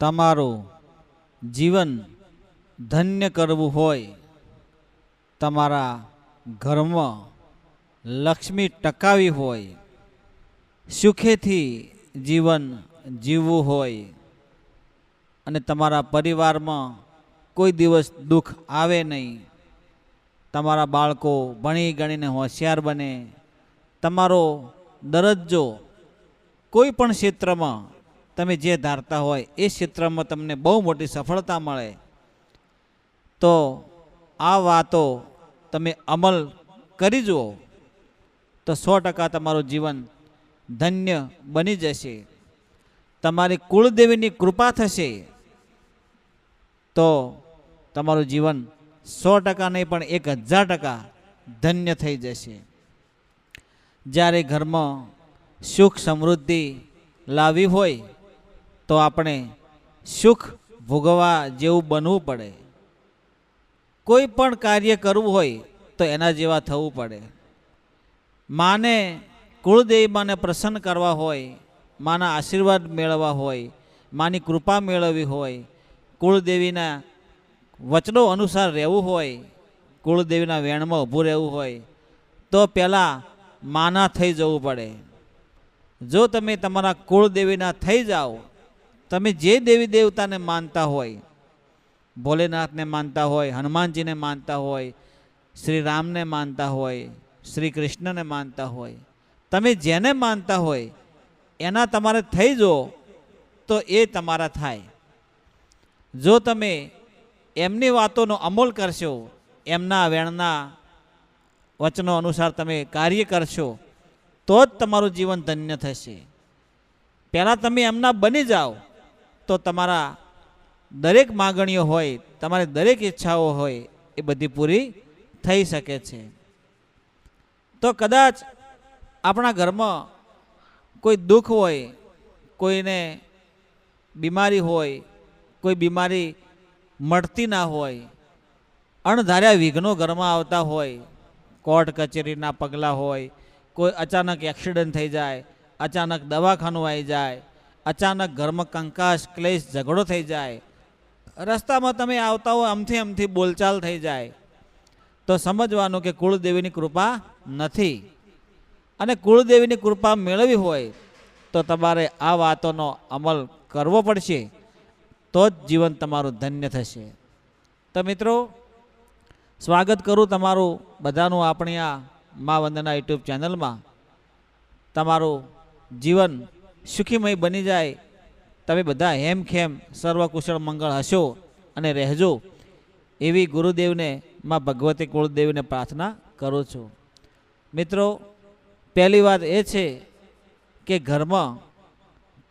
તમારું જીવન ધન્ય કરવું હોય, તમારા ઘરમાં લક્ષ્મી ટકાવી હોય, સુખેથી જીવન જીવવું હોય, અને તમારા પરિવારમાં કોઈ દિવસ દુઃખ આવે નહીં, તમારા બાળકો ભણી ગણીને હોશિયાર બને, તમારો દરજ્જો કોઈ પણ ક્ષેત્રમાં તમે જે ધારતા હોય એ ક્ષેત્રમાં તમને બહુ મોટી સફળતા મળે. તો આ વાતો તમે અમલ કરી જુઓ. તો સો ટકા તમારું જીવન ધન્ય બની જશે. તમારી કુળદેવીની કૃપા થશે. તો તમારું જીવન સો ટકા નહીં પણ એક હજાર ટકા ધન્ય થઈ જશે. જ્યારે ઘરમાં સુખ સમૃદ્ધિ લાવી હોય તો આપણે સુખ ભોગવવા જેવું બનવું પડે. કોઈ પણ કાર્ય કરવું હોય તો એના જેવા થવું પડે. માને કુળદેવી માને પ્રસન્ન કરવા હોય, માના આશીર્વાદ મેળવવા હોય, માની કૃપા મેળવવી હોય, કુળદેવીના વચનો અનુસાર રહેવું હોય, કુળદેવીના વેણમાં ઊભું રહેવું હોય, તો પહેલાં માના થઈ જવું પડે. જો તમે તમારા કુળદેવીના થઈ જાઓ તમે જે દેવી દેવતાને માનતા હોય, ભોલેનાથને માનતા હોય, હનુમાનજીને માનતા હોય, શ્રી રામને માનતા હોય, શ્રી કૃષ્ણને માનતા હોય, તમે જેને માનતા હોય, એના તમારે થઈ જો, તો એ તમારા થાય. જો તમે એમની વાતોનો અમલ કરશો, એમના વેણના વચનો અનુસાર તમે કાર્ય કરશો, તો જ તમારું જીવન ધન્ય થશે. પહેલાં તમે એમના બની જાઓ. તો તમારા દરેક માગણીઓ હોય, તમારી દરેક ઈચ્છાઓ હોય, એ બધી પૂરી થઈ શકે છે. તો કદાચ આપણા ઘરમાં કોઈ દુઃખ હોય, કોઈને બીમારી હોય, કોઈ બીમારી મળતી ના હોય, અણધાર્યા વિઘ્નો ઘરમાં આવતા હોય, કોર્ટ કચેરીના પગલાં હોય, કોઈ અચાનક એક્સિડન્ટ થઈ જાય, અચાનક દવાખાનું આવી જાય અચાનક ઘરમાં કંકાશ ક્લેશ, ઝઘડો થઈ જાય. રસ્તામાં તમે આવતા હો અમથી અમથી બોલચાલ થઈ જાય. તો સમજવાનું કે કુળદેવીની કૃપા નથી. અને કુળદેવીની કૃપા મેળવી હોય તો તમારે આ વાતોનો અમલ કરવો પડશે. તો જ જીવન તમારું ધન્ય થશે. તો મિત્રો, સ્વાગત કરું તમારું બધાનું આપણી આ મા વંદના યુટ્યુબ ચેનલમાં. તમારું જીવન સુખીમય બની જાય. તમે બધા હેમખેમ સર્વકુશળ મંગળ હશો અને રહેજો. એવી ગુરુદેવને, માં ભગવતી કુળદેવીને પ્રાર્થના કરું છું. મિત્રો, પહેલી વાત એ છે કે ઘરમાં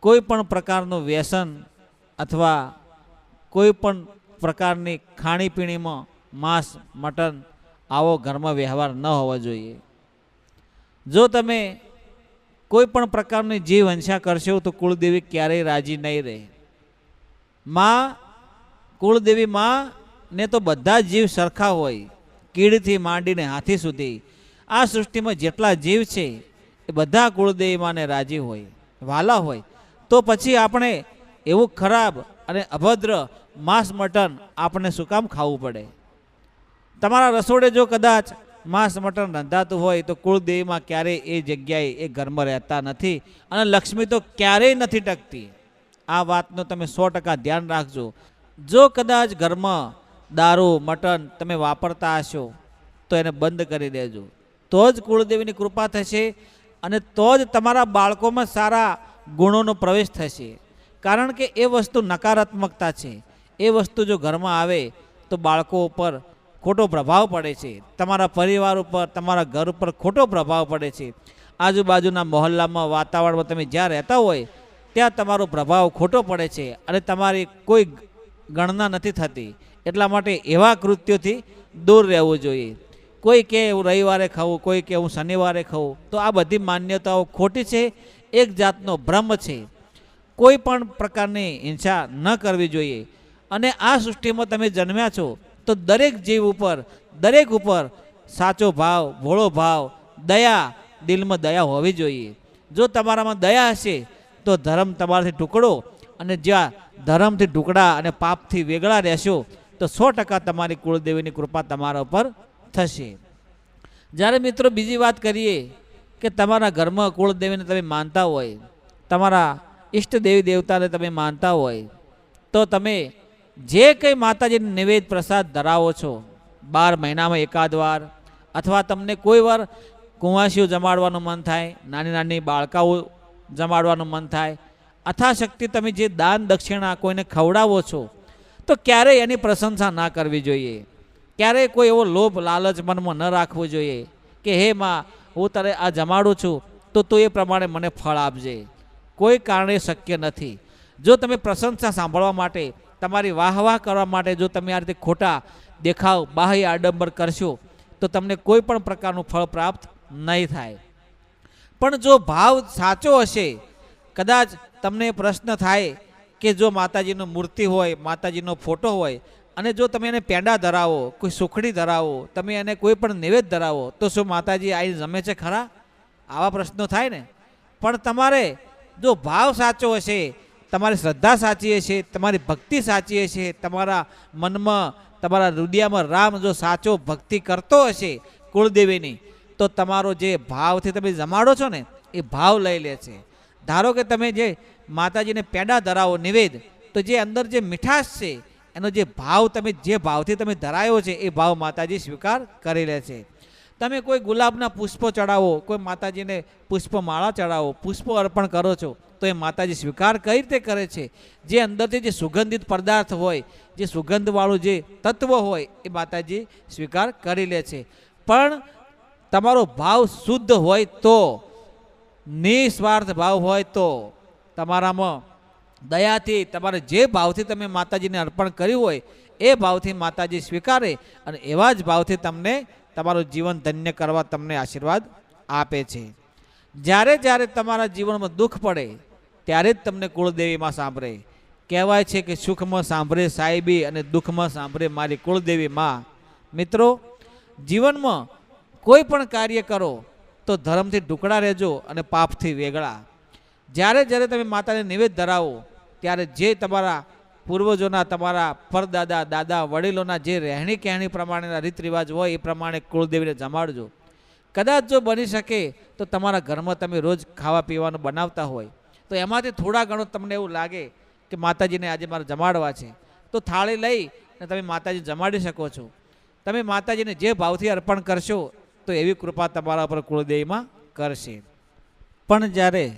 કોઈ પણ પ્રકારનું વ્યસન અથવા કોઈ પણ પ્રકારની ખાણીપીણીમાં માંસ, મટન આવો ઘરમાં વ્યવહાર ન હોવો જોઈએ. જો તમે કોઈ પણ પ્રકારની જીવ વંશા કરશો તો કુળદેવી ક્યારેય રાજી નહીં રહે. માં, કુળદેવી માં ને તો બધા જીવ સરખા હોય, કીડથી માંડીને હાથી સુધી. આ સૃષ્ટિમાં જેટલા જીવ છે, એ બધા કુળદેવી માને રાજી હોય વાલા હોય. તો પછી આપણે એવું ખરાબ અને અભદ્ર માંસ મટન આપણે શું કામ ખાવું પડે? તમારા રસોડે જો કદાચ માંસ મટન રંધાતું હોય તો કુળદેવીમાં ક્યારેય એ જગ્યાએ એ ઘરમાં રહેતા નથી અને લક્ષ્મી તો ક્યારેય નથી ટકતી. આ વાતનું તમે સો ટકા ધ્યાન રાખજો. જો કદાચ ઘરમાં દારૂ, મટન તમે વાપરતા હશો, તો એને બંધ કરી દેજો. તો જ કુળદેવીની કૃપા થશે અને તો જ તમારા બાળકોમાં સારા ગુણોનો પ્રવેશ થશે. કારણ કે એ વસ્તુ નકારાત્મકતા છે. એ વસ્તુ જો ઘરમાં આવે તો બાળકો ઉપર ખોટો પ્રભાવ પડે છે. તમારા પરિવાર ઉપર, તમારા ઘર ઉપર ખોટો પ્રભાવ પડે છે. આજુબાજુના મહોલ્લામાં, વાતાવરણમાં તમે જ્યાં રહેતા હોય, ત્યાં તમારો પ્રભાવ ખોટો પડે છે અને તમારી કોઈ ગણના નથી થતી. એટલા માટે એવા કૃત્યોથી દૂર રહેવું જોઈએ. કોઈ કે હું રવિવારે ખાવું કોઈ કે હું શનિવારે ખાવું તો આ બધી માન્યતાઓ ખોટી છે, એક જાતનો ભ્રમ છે. કોઈ પણ પ્રકારની હિંસા ન કરવી જોઈએ. અને આ સૃષ્ટિમાં તમે જન્મ્યા છો તો દરેક જીવ ઉપર, દરેક ઉપર સાચો ભાવ, ભોળો ભાવ, દયા, દિલમાં દયા હોવી જોઈએ. જો તમારામાં દયા હશે, તો ધર્મ તમારાથી ટુકડો અને જ્યાં ધર્મથી ટુકડા અને પાપથી વેગળા રહેશો, તો સો ટકા તમારી કુળદેવીની કૃપા તમારા ઉપર થશે. જ્યારે મિત્રો બીજી વાત કરીએ કે તમારા ઘરમાં કુળદેવીને તમે માનતા હોય, તમારા ઈષ્ટ દેવી દેવતાને તમે માનતા હોય, તો તમે જે કંઈ માતાજીને નિવેદ પ્રસાદ ધરાવો છો, બાર મહિનામાં એકાદ વાર, અથવા તમને કોઈ વાર કુંવાસીઓ જમાડવાનું મન થાય, નાની નાની બાળકાઓ જમાડવાનું મન થાય, અથાશક્તિ તમે જે દાન દક્ષિણા કોઈને ખવડાવો છો, તો ક્યારેય એની પ્રશંસા ના કરવી જોઈએ. ક્યારેય કોઈ એવો લોભ લાલચ મનમાં ન રાખવો જોઈએ કે, હે માં, હું તારે આ જમાડું છું, તો તું એ પ્રમાણે મને ફળ આપજે. કોઈ કારણે શક્ય નથી. જો તમે પ્રશંસા સાંભળવા માટે તમારી વાહ વાહ કરવા માટે જો તમે આ રીતે ખોટા દેખાવ બાહ્ય આડંબર કરશો, તો તમને કોઈ પણ પ્રકારનું ફળ પ્રાપ્ત નહીં થાય. પણ જો ભાવ સાચો હશે, કદાચ તમને પ્રશ્ન થાય કે જો માતાજીનો મૂર્તિ હોય, માતાજીનો ફોટો હોય, અને જો તમે એને પેંડા ધરાવો, કોઈ સુખડી ધરાવો, તમે એને કોઈ પણ નૈવેદ્ય ધરાવો, તો શું માતાજી આવી જમે છે ખરા? આવા પ્રશ્નો થાય ને? પણ તમારે જો ભાવ સાચો હશે તમારી શ્રદ્ધા સાચી હશે, તમારી ભક્તિ સાચી હશે, તમારા મનમાં, તમારા હૃદયમાં રામ જો સાચો ભક્તિ કરતો હશે કુળદેવીની, તો તમારો જે ભાવથી તમે જમાડો છો ને, એ ભાવ લઈ લે છે. ધારો કે તમે જે માતાજીને પેડા ધરાવો નિવેદ, તો જે અંદર જે મીઠાશ છે, એનો જે ભાવ તમે, જે ભાવથી તમે ધરાયો છે, એ ભાવ માતાજી સ્વીકાર કરી લે છે. તમે કોઈ ગુલાબના પુષ્પો ચડાવો, કોઈ માતાજીને પુષ્પમાળા ચડાવો, પુષ્પો અર્પણ કરો છો તો એ માતાજી સ્વીકાર કઈ રીતે કરે છે? જે અંદરથી જે સુગંધિત પદાર્થ હોય, જે સુગંધવાળું જે તત્વ હોય, એ માતાજી સ્વીકાર કરી લે છે. પણ તમારો ભાવ શુદ્ધ હોય તો, નિસ્વાર્થ ભાવ હોય તો, તમારામાં દયાથી, તમારે જે ભાવથી તમે માતાજીને અર્પણ કર્યું હોય, એ ભાવથી માતાજી સ્વીકારે અને એવા જ ભાવથી તમને તમારું જીવન ધન્ય કરવા તમને આશીર્વાદ આપે છે. જ્યારે જ્યારે તમારા જીવનમાં દુઃખ પડે ત્યારે જ તમને કુળદેવીમાં સાંભળે. કહેવાય છે કે સુખમાં સાંભળે સાહેબી અને દુઃખમાં સાંભળે મારી કુળદેવી માં. મિત્રો, જીવનમાં કોઈ પણ કાર્ય કરો તો ધર્મથી ઢુકડા રહેજો અને પાપથી વેગળા. જ્યારે જ્યારે તમે માતાને નિવેદ ધરાવો, ત્યારે જે તમારા પૂર્વજોના, તમારા પરદાદા, દાદા, વડીલોના જે રહેણી કહેણી પ્રમાણેના રીત રિવાજ હોય, એ પ્રમાણે કુળદેવીને જમાડજો. કદાચ જો બની શકે તો તમારા ઘરમાં તમે રોજ ખાવા પીવાનું બનાવતા હોય. તો એમાંથી થોડા ઘણું તમને એવું લાગે કે માતાજીને આજે મારે જમાડવા છે. તો થાળી લઈ અને તમે માતાજી જમાડી શકો છો. તમે માતાજીને જે ભાવથી અર્પણ કરશો, તો એવી કૃપા તમારા ઉપર કુળદેવીમાં કરશે. પણ જ્યારે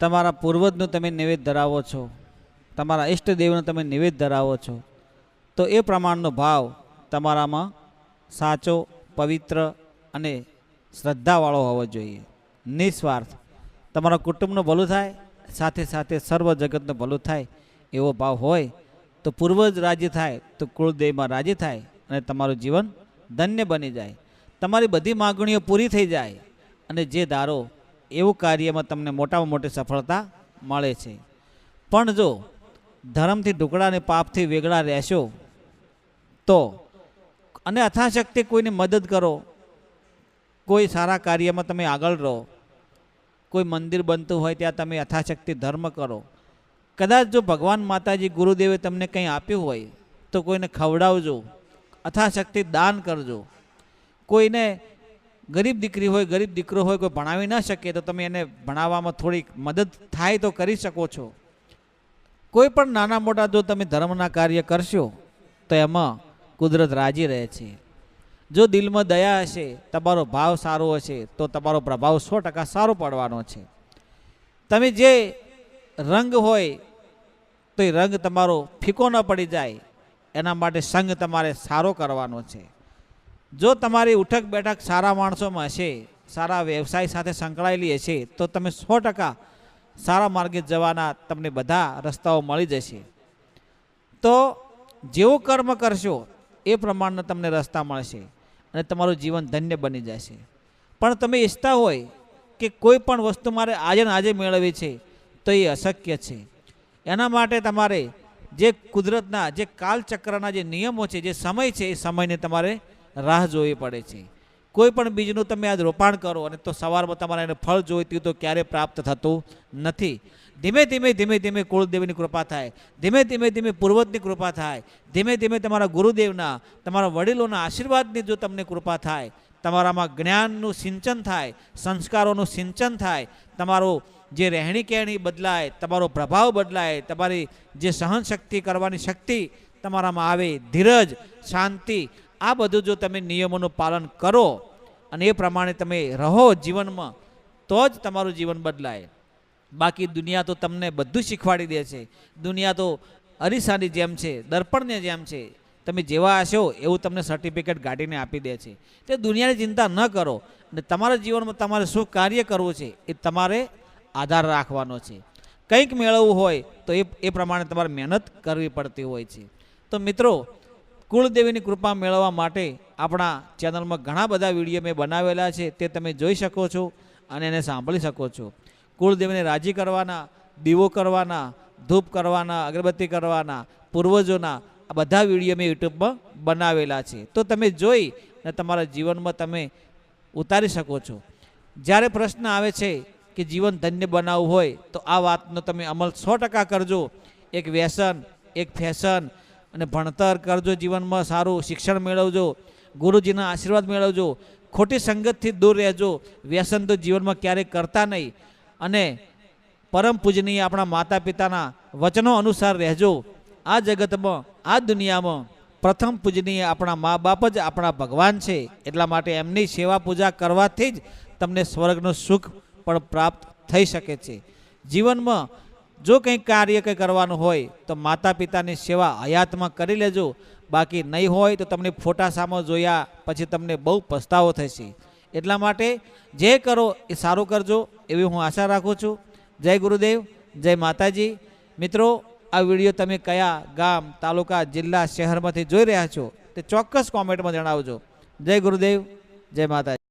તમારા પૂર્વજનું તમે નિવેદ ધરાવો છો, તમારા ઈષ્ટદેવનો તમે નિવેદ ધરાવો છો, તો એ પ્રમાણનો ભાવ તમારામાં સાચો, પવિત્ર અને શ્રદ્ધાવાળો હોવો જોઈએ. નિસ્વાર્થ. તમારા કુટુંબનું ભલું થાય, સાથે સાથે સર્વ જગતનું ભલું થાય એવો ભાવ હોય તો પૂર્વજ રાજી થાય, તો કુળદેવમાં રાજી થાય અને તમારું જીવન ધન્ય બની જાય. તમારી બધી માગણીઓ પૂરી થઈ જાય અને જે ધારો એવું કાર્યમાં તમને મોટામાં મોટી સફળતા મળે છે. પણ જો ધર્મથી ઢુકડા અને પાપથી વેગળા રહેશો, તો અને અથાશક્તિ કોઈની મદદ કરો, કોઈ સારા કાર્યમાં તમે આગળ રહો કોઈ મંદિર બનતું હોય ત્યાં તમે અથાશક્તિ ધર્મ કરો. કદાચ જો ભગવાન માતાજી ગુરુદેવે તમને કંઈ આપ્યું હોય, તો કોઈને ખવડાવજો, અથાશક્તિ દાન કરજો. કોઈને ગરીબ દીકરી હોય, ગરીબ દીકરો હોય કોઈ ભણાવી ન શકે, તો તમે એને ભણાવવામાં થોડીક મદદ થાય તો કરી શકો છો. કોઈ પણ નાના મોટા જો તમે ધર્મના કાર્ય કરશો, તો એમાં કુદરત રાજી રહે છે. જો દિલમાં દયા હશે, તમારો ભાવ સારો હશે, તો તમારો પ્રભાવ સો ટકા સારો પડવાનો છે. તમે જે રંગ હોય, તો એ રંગ તમારો ફીકો ન પડી જાય, એના માટે સંગ તમારે સારો કરવાનો છે. જો તમારી ઉઠક બેઠક સારા માણસોમાં હશે, સારા વ્યવસાય સાથે સંકળાયેલી હશે, તો તમે સો ટકા સારા માર્ગે જવાના તમને બધા રસ્તાઓ મળી જશે. તો જેવું કર્મ કરશો, એ પ્રમાણના તમને રસ્તા મળશે. અને તમારું જીવન ધન્ય બની જશે પણ તમે ઈચ્છતા હોય કે કોઈ પણ વસ્તુ મારે આજે ને આજે મેળવવી છે, તો એ અશક્ય છે. એના માટે તમારે જે કુદરતના, જે કાલચક્રના જે નિયમો છે, જે સમય છે, એ સમયને તમારે રાહ જોવી પડે છે. કોઈ પણ બીજનું તમે આજ રોપાણ કરો અને તો સવારમાં તમારે એને ફળ જોઈતું તો ક્યારે પ્રાપ્ત થતું નથી. ધીમે ધીમે ધીમે ધીમે કુળદેવીની કૃપા થાય. ધીમે ધીમે ધીમે પૂર્વજની કૃપા થાય. ધીમે ધીમે તમારા ગુરુદેવના, તમારા વડીલોના આશીર્વાદની જો તમને કૃપા થાય, તમારામાં જ્ઞાનનું સિંચન થાય, સંસ્કારોનું સિંચન થાય, તમારો જે રહેણી કહેણી બદલાય, તમારો પ્રભાવ બદલાય, તમારી જે સહનશક્તિ કરવાની શક્તિ તમારામાં આવે, ધીરજ, શાંતિ, આ બધું જો તમે નિયમોનું પાલન કરો અને એ પ્રમાણે તમે રહો જીવનમાં, તો જ તમારું જીવન બદલાય. બાકી દુનિયા તો તમને બધું શીખવાડી દે છે. દુનિયા તો અરીસાની જેમ છે, દર્પણની જેમ છે. તમે જેવા હશો એવું તમને સર્ટિફિકેટ કાઢીને આપી દે છે. તે દુનિયાની ચિંતા ન કરો અને તમારા જીવનમાં તમારે શું કાર્ય કરવું છે એ તમારે આધાર રાખવાનો છે. કંઈક મેળવવું હોય તો એ એ પ્રમાણે તમારે મહેનત કરવી પડતી હોય છે. તો મિત્રો, કુળદેવીની કૃપા મેળવવા માટે આપણા ચેનલમાં ઘણા બધા વીડિયો મેં બનાવેલા છે, તે તમે જોઈ શકો છો અને એને સાંભળી શકો છો. કુળદેવીને રાજી કરવાના, દીવો કરવાના, ધૂપ કરવાના, અગરબત્તી કરવાના, પૂર્વજોના, આ બધા વીડિયો મેં યુટ્યુબમાં બનાવેલા છે. તો તમે જોઈ અને તમારા જીવનમાં તમે ઉતારી શકો છો. જ્યારે પ્રશ્ન આવે છે કે જીવન ધન્ય બનાવવું હોય, તો આ વાતનો તમે અમલ સો ટકા કરજો. એક વ્યસન, એક ફેશન અને ભણતર કરજો જીવનમાં, સારું શિક્ષણ મેળવજો, ગુરુજીના આશીર્વાદ મેળવજો, ખોટી સંગતથી દૂર રહેજો. વ્યસન તો જીવનમાં ક્યારેય કરતા નહીં. અને પરમ પૂજનીય આપણા માતા પિતાના વચનો અનુસાર રહેજો. આ જગતમાં, આ દુનિયામાં પ્રથમ પૂજનીય આપણા મા બાપ જ આપણા ભગવાન છે. એટલા માટે એમની સેવા પૂજા કરવાથી જ તમને સ્વર્ગનું સુખ પણ પ્રાપ્ત થઈ શકે છે. જીવનમાં જો કંઈક કાર્ય કંઈ કરવાનું હોય, તો માતા પિતાની સેવા હયાતમાં કરી લેજો. બાકી નહીં હોય તો તમને ફોટા સામો જોયા, પછી તમને બહુ પસ્તાવો થશે. એટલા માટે જે કરો એ સારું કરજો એવી હું આશા રાખું છું. જય ગુરુદેવ, જય માતાજી. મિત્રો, આ વીડિયો તમે કયા ગામ, તાલુકા, જિલ્લા, શહેરમાંથી જોઈ રહ્યા છો તે ચોક્કસ કોમેન્ટમાં જણાવજો. જય ગુરુદેવ, જય માતાજી.